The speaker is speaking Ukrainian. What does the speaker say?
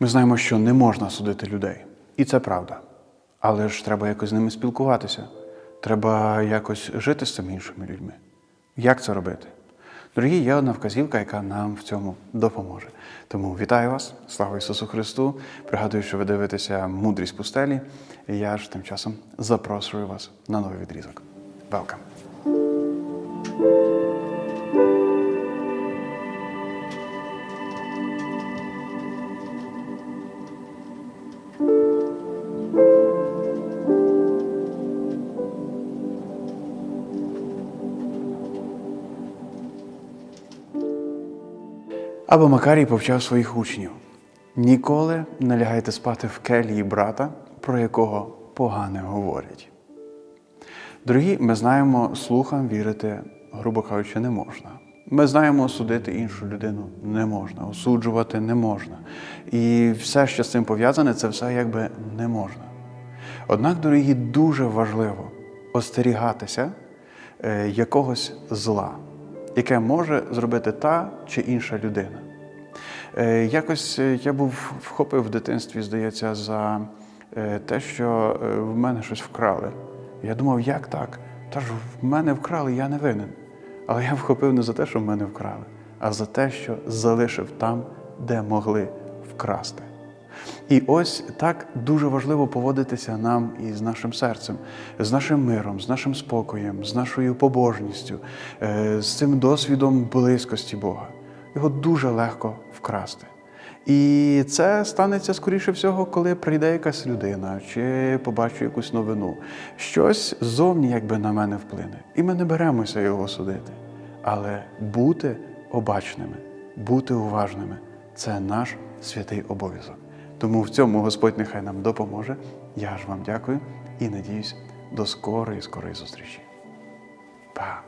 Ми знаємо, що не можна судити людей. І це правда. Але ж треба якось з ними спілкуватися. Треба якось жити з цими іншими людьми. Як це робити? Дорогі, є одна вказівка, яка нам в цьому допоможе. Тому вітаю вас, слава Ісусу Христу! Пригадую, що ви дивитеся мудрість пустелі. І я ж тим часом запрошую вас на новий відрізок. Welcome! Або Макарій повчав своїх учнів: ніколи не лягайте спати в келії брата, про якого погане говорять. Дорогі, ми знаємо, слухам вірити, грубо кажучи, не можна. Ми знаємо, осудити іншу людину не можна, осуджувати не можна. І все, що з цим пов'язане, це все якби не можна. Однак, дорогі, дуже важливо остерігатися е, якогось зла, яке може зробити та чи інша людина. Е, Якось е, я був вхопив в дитинстві, здається, за е, те, що в мене щось вкрали. Я думав, як так? Та ж в мене вкрали, я не винен. Але я вхопив не за те, що в мене вкрали, а за те, що залишив там, де могли вкрасти. І ось так дуже важливо поводитися нам і з нашим серцем, з нашим миром, з нашим спокоєм, з нашою побожністю, е, з цим досвідом близькості Бога. Його дуже легко вкрасти. І це станеться скоріше всього, коли прийде якась людина чи побачу якусь новину. Щось зовні якби на мене вплине. І ми не беремося його судити. Але бути обачними, бути уважними це наш святий обов'язок. Тому в цьому Господь нехай нам допоможе. Я ж вам дякую і надіюсь до скорої, скорої зустрічі. Па!